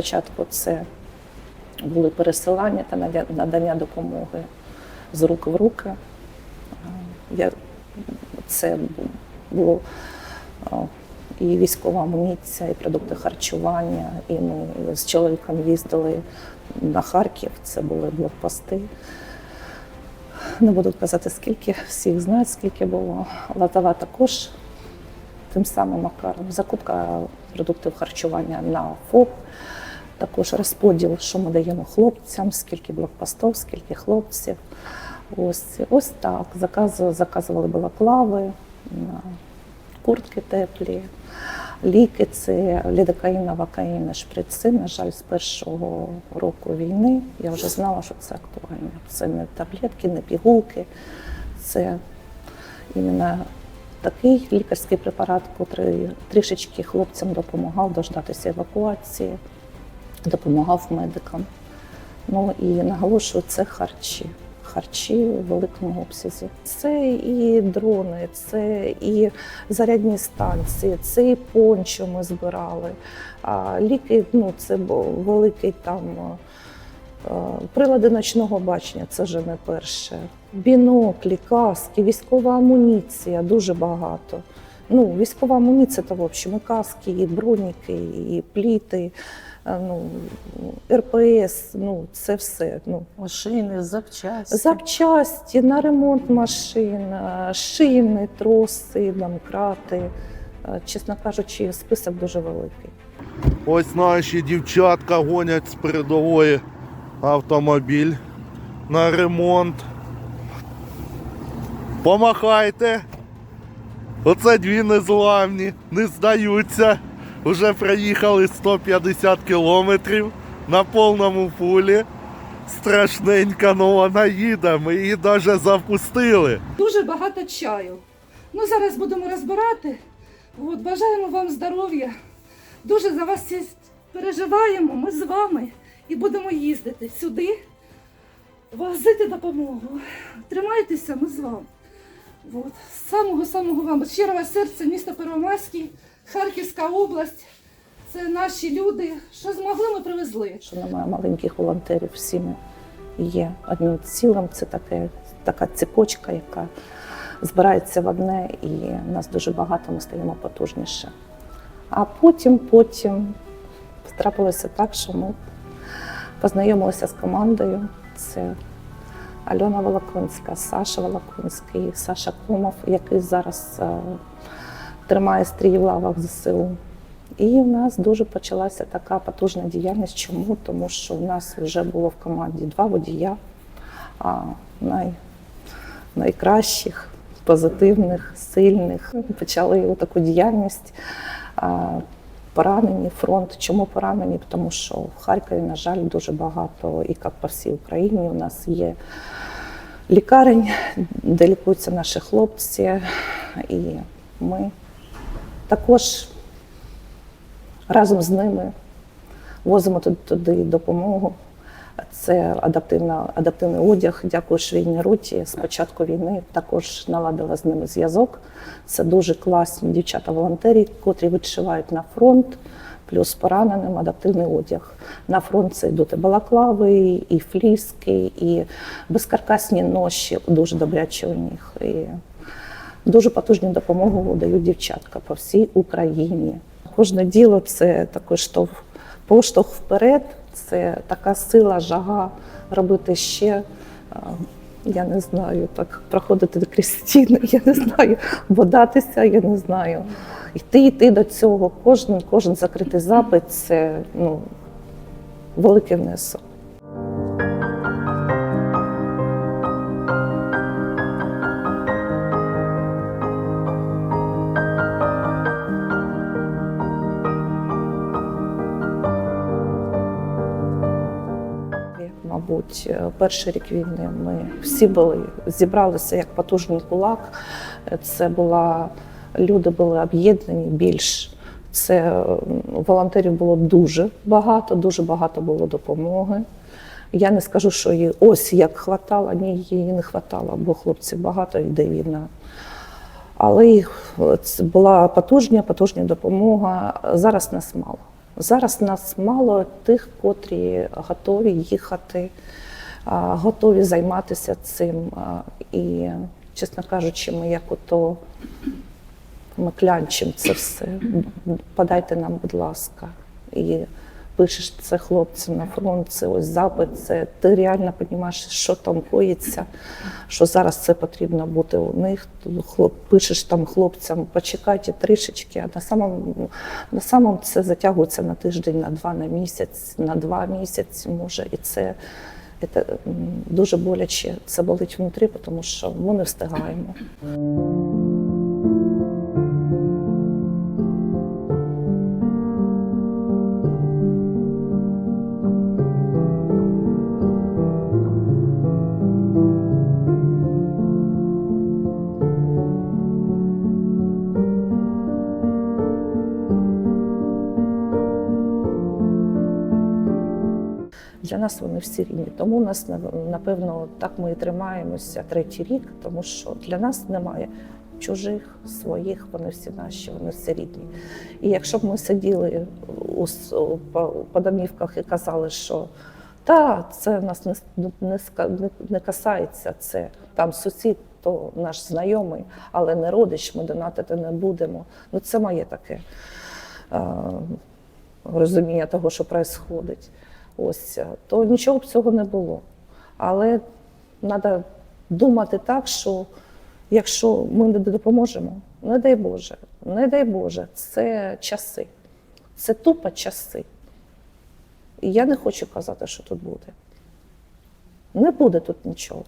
Спочатку це були пересилання та надання допомоги з рук в руки. Е, Я, це було е, і військова амуніція, і продукти харчування. І ми з чоловіком їздили на Харків, це були блокпости. Не буду казати, скільки, всіх знають, скільки було. Латава також тим самим макаром. Закупка продуктів харчування на ФОП, також розподіл, що ми даємо хлопцям, скільки блокпостів, скільки хлопців. Ось, ось так. Заказували, заказували балаклави, куртки теплі, ліки це лідокаїна, вакаїна, шприци. На жаль, з першого року війни я вже знала, що це актуально. Це не таблетки, не пігулки, це іменно такий лікарський препарат, який трішечки хлопцям допомагав дождатися евакуації, допомагав медикам. Ну і наголошую, це харчі. Харчі в великому обсязі. Це і дрони, це і зарядні станції, це і пончо ми збирали. А ліки, ну це великий там е, прилади ночного бачення, це вже не перше. Біноклі, каски, військова амуніція дуже багато. Ну, військова амуніція, то в общем, і каски, і броніки, і пліти, ну, РПС, ну це все. Ну, Машини, запчасті. Запчасті на ремонт машин, шини, троси, домкрати. Чесно кажучи, список дуже великий. Ось наші дівчатка гонять з передової автомобіль на ремонт. Помахайте. Оце дві незламні, не здаються. Вже проїхали 150 кілометрів на повному фулі. Страшненька, ну вона їде, ми її навіть запустили. дуже багато чаю. Ну, зараз будемо розбирати. От, бажаємо вам здоров'я. Дуже за вас переживаємо. Ми з вами і будемо їздити сюди, возити допомогу. Тримайтеся, ми з вами. От. Самого-самого вам. Щирого серця, місто Первомайський, Харківська область. Це наші люди. Що змогли, ми привезли. Що немає маленьких волонтерів, всі ми є одним цілим. Це таке, така цепочка, яка збирається в одне, і нас дуже багато, ми стаємо потужніше. А потім, потім трапилося так, що ми познайомилися з командою. Це Альона Волоконська, Саша Волоконський, Саша Комов, який зараз е, тримає стрій в лавах ЗСУ. І в нас дуже почалася така потужна діяльність. Чому? Тому що в нас вже було в команді два водія, а най, найкращих, позитивних, сильних. Почали таку діяльність. А, Поранені фронт. Чому поранені? Тому що в Харкові, на жаль, дуже багато, і як по всій Україні, у нас є лікарень, де лікуються наші хлопці, і ми також разом з ними возимо туди, допомогу. Це адаптивна, адаптивний одяг. Дякую швейній руті. З початку війни також наладила з ними зв'язок. Це дуже класні дівчата-волонтери, котрі відшивають на фронт, плюс пораненим адаптивний одяг. На фронт це йдуть і балаклави, і фліски, і безкаркасні ноші, дуже добрячі у них. І дуже потужну допомогу дають дівчатка по всій Україні. Кожне діло це такий штовх, поштовх вперед, це така сила, жага робити ще. Я не знаю, так проходити крізь стіни, я не знаю, бодатися, я не знаю. Йти, йти до цього. Кожен, кожен закритий запит це ну, великий внесок. Мабуть, е, перший рік війни ми всі були зібралися як потужний кулак. Це була люди були об'єднані більш. Це волонтерів було дуже багато, дуже багато було допомоги. Я не скажу, що її ось як хватало, ні, її не хватало, бо хлопців багато йде війна. Але це була потужня, потужня допомога. Зараз нас мало. Зараз нас мало тих, котрі готові їхати, готові займатися цим. І, чесно кажучи, ми як ото ми клянчимо це все. Подайте нам, будь ласка. І пишеш це хлопцям на фронт, це ось запит, це ти реально розумієш, що там коїться, що зараз це потрібно бути у них. Хлоп, пишеш там хлопцям, почекайте трішечки, а на самому, на самому це затягується на тиждень, на два, на місяць, на два місяці може. І це, це дуже боляче. Це болить внутрі, тому що ми не встигаємо. Для нас вони всі рівні. Тому у нас напевно так ми і тримаємося третій рік, тому що для нас немає чужих, своїх, вони всі наші, вони всі рідні. І якщо б ми сиділи у, по, по домівках і казали, що та це нас не, не, не, не касається, це там сусід, то наш знайомий, але не родич, ми донатити не будемо. Ну це моє таке. е, розуміння того, що відбувається. Ось, то нічого б цього не було. Але треба думати так, що якщо ми не допоможемо, не дай Боже, не дай Боже, це часи. Це тупо часи. І я не хочу казати, що тут буде. Не буде тут нічого.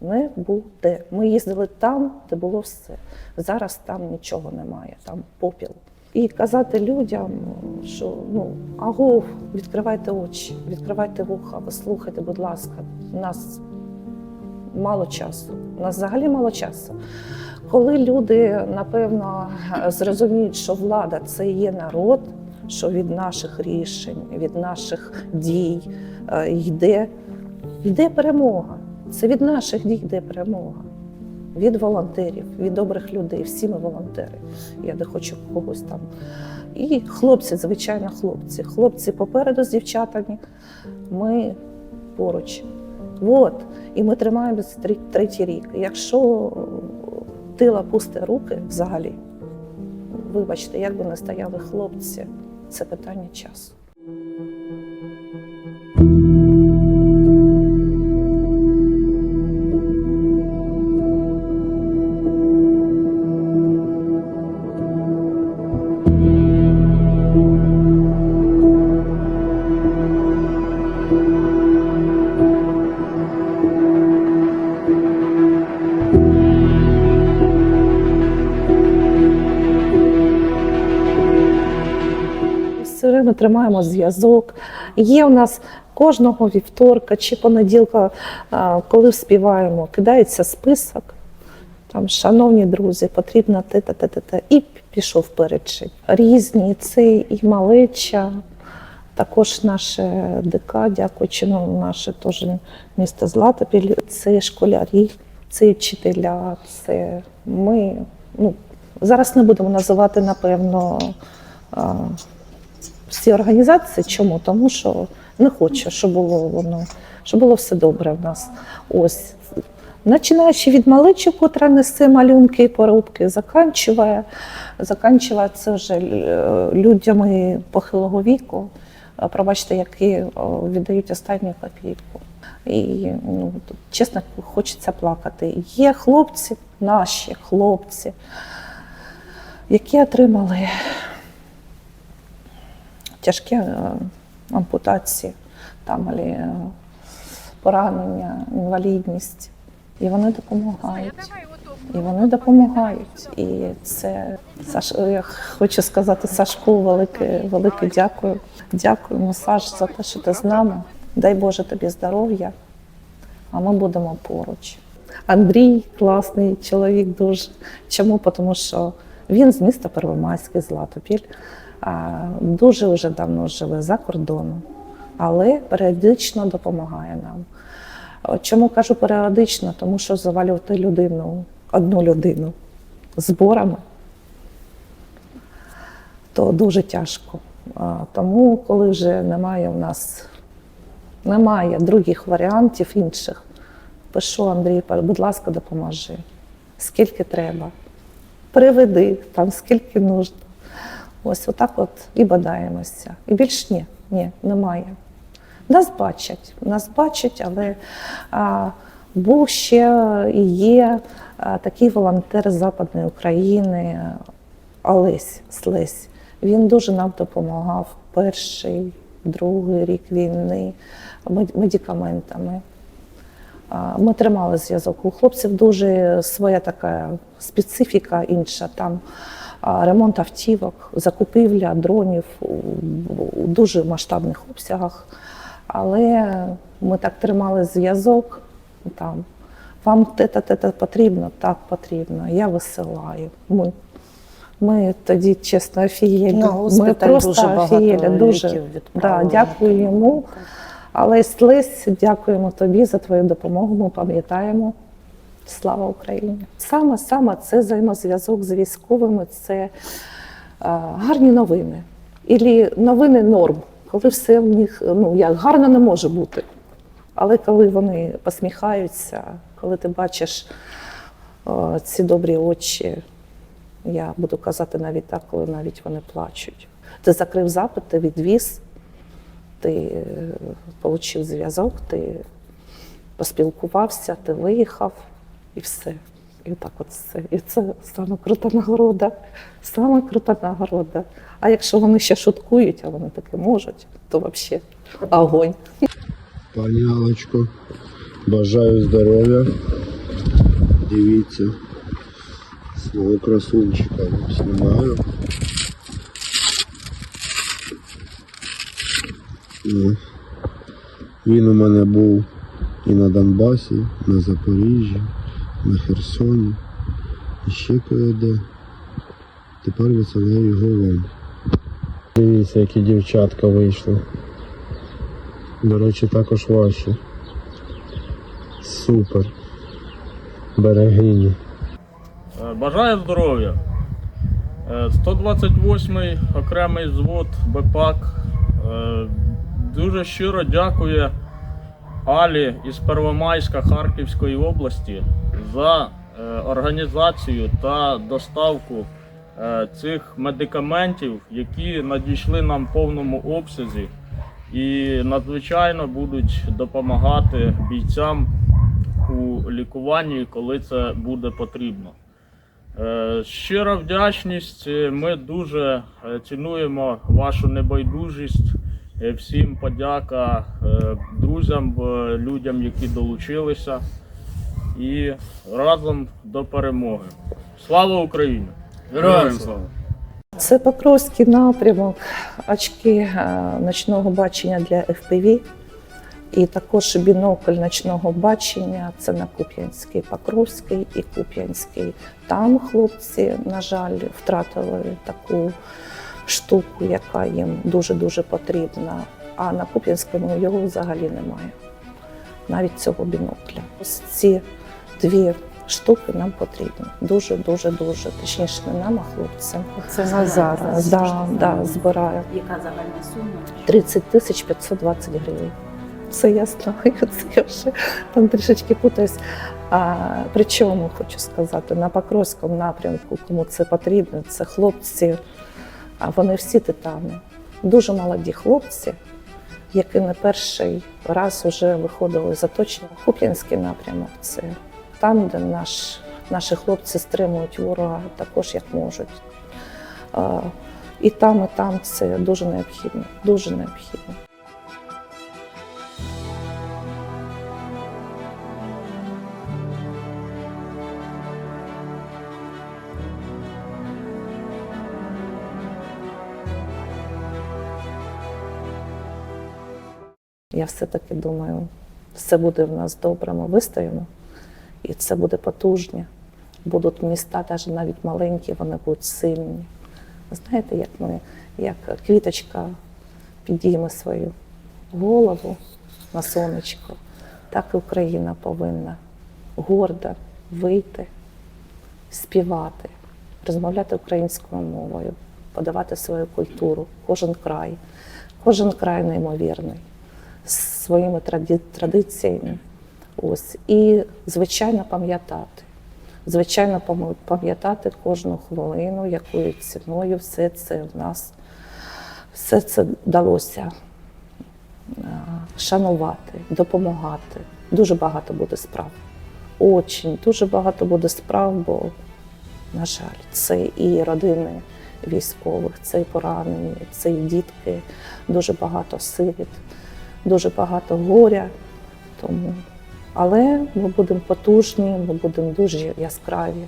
Не буде. Ми їздили там, де було все. Зараз там нічого немає, там попіл. І казати людям, що ну агов, відкривайте очі, відкривайте вуха, послухайте, будь ласка, у нас мало часу. У нас взагалі мало часу. Коли люди напевно зрозуміють, що влада це є народ, що від наших рішень, від наших дій е, йде, йде перемога. Це від наших дій йде перемога. Від волонтерів, від добрих людей. Всі ми волонтери. Я не хочу когось там. І хлопці, звичайно, хлопці. Хлопці попереду з дівчатами. Ми поруч. От. І ми тримаємося третій рік. Якщо тила пусте руки взагалі, вибачте, як би не стояли хлопці, це питання часу. Тримаємо зв'язок. Є у нас кожного вівторка чи понеділка, коли співаємо, кидається список. Там, шановні друзі, потрібно те, те, те, те, те. І пішов перечень. Різні, це і малеча, також наше ДК, дякуючи ну, наше теж місто Златопіль, це школярі, це вчителя, це ми. Ну, зараз не будемо називати, напевно, всі організації. Чому? Тому що не хочу, щоб було воно, щоб було все добре в нас. Ось. Починаючи від маличі, котра несе малюнки і порубки, заканчує, заканчує це вже е, людьми похилого віку, е, пробачте, які віддають останню копійку. І ну, чесно, хочеться плакати. Є хлопці, наші хлопці, які отримали тяжкі е, ампутації, там алі, е, поранення, інвалідність. І вони допомагають. І вони допомагають. І це Саш, я хочу сказати Сашку велике, велике дякую. Дякуємо, Саш, за те, що ти з нами. Дай Боже тобі здоров'я, а ми будемо поруч. Андрій класний чоловік дуже. Чому? Тому що він з міста Первомайське, Златопіль, а, дуже вже давно живе за кордоном, але періодично допомагає нам. Чому кажу періодично? Тому що завалювати людину, одну людину зборами, то дуже тяжко. Тому, коли вже немає у нас немає других варіантів інших, пишу Андрій, будь ласка, допоможи. Скільки треба. Приведи там, скільки нужно. Ось отак от і бодаємося. І більш ні, ні, немає. Нас бачать, нас бачать, але а, був ще і є а, такий волонтер Западної України Олесь Слесь. Він дуже нам допомагав перший, другий рік війни медикаментами. Ми тримали зв'язок. У хлопців дуже своя така специфіка інша. Там ремонт автівок, закупівля дронів у, дуже масштабних обсягах. Але ми так тримали зв'язок. Там вам те-то потрібно, так потрібно. Я висилаю. Ми, ми тоді чесно. На ми просто дуже багато. Дуже. Да, дякую йому. Але Слесь, дякуємо тобі за твою допомогу. Ми пам'ятаємо. Слава Україні! Саме саме це взаємозв'язок з військовими, це е, гарні новини. Ілі новини норм, коли все в них ну як гарно не може бути. Але коли вони посміхаються, коли ти бачиш е, ці добрі очі, я буду казати навіть так, коли навіть вони плачуть. Ти закрив запит, ти відвіз, ти отримав зв'язок, ти поспілкувався, ти виїхав і все. І так от все. І це саме крута нагорода. Саме крута нагорода. А якщо вони ще шуткують, а вони таки можуть, то взагалі огонь. Пані Алочко, бажаю здоров'я. Дивіться. Свого красунчика знімаю. Він у мене був і на Донбасі, і на Запоріжжі, на Херсоні, і ще кое-де. Тепер висилаю його вам. Дивіться, які дівчатка вийшли. До речі, також ваші. Супер. Берегині. Е, Бажаю здоров'я. Е, 128-й окремий взвод БПАК е, дуже щиро дякує Алі із Первомайська Харківської області за е, організацію та доставку е, цих медикаментів, які надійшли нам в повному обсязі і надзвичайно будуть допомагати бійцям у лікуванні, коли це буде потрібно. Е, Щира вдячність. Ми дуже цінуємо вашу небайдужість. Всім подяка друзям, людям, які долучилися. І разом до перемоги. Слава Україні! Героям слава! Це Покровський напрямок, очки е, ночного бачення для FPV і також бінокль ночного бачення. Це на Куп'янський, Покровський і Куп'янський. Там хлопці, на жаль, втратили таку штуку, яка їм дуже-дуже потрібна. А на Куп'янському його взагалі немає. Навіть цього бінокля. Ось ці дві штуки нам потрібні. Дуже, дуже, дуже. Точніше, не нам, а хлопцям. Це на зараз. Да, да, збираю. Яка загальна сума? 30 тисяч 520 гривень. Це я знаю, це я вже там трішечки путаюсь. А, причому хочу сказати, на Покровському напрямку, кому це потрібно, це хлопці, а вони всі титани. Дуже молоді хлопці, які не перший раз вже виходили з оточення. Куп'янський напрямок це там, де наш, наші хлопці стримують ворога також як можуть. І там, і там це дуже необхідно. Дуже необхідно. Я все-таки думаю, все буде в нас добре, ми вистоїмо, і це буде потужні. Будуть міста, навіть навіть маленькі, вони будуть сильні. Знаєте, як ми, як квіточка підійме свою голову на сонечко, так і Україна повинна гордо вийти, співати, розмовляти українською мовою, подавати свою культуру, кожен край, кожен край неймовірний з своїми традиціями. Ось. І, звичайно, пам'ятати. Звичайно, пам'ятати кожну хвилину, якою ціною все це в нас, все це вдалося е, шанувати, допомагати. Дуже багато буде справ. Очень, дуже багато буде справ, бо, на жаль, це і родини військових, це і поранені, це і дітки, дуже багато сиріт, дуже багато горя. Тому. Але ми будемо потужні, ми будемо дуже яскраві.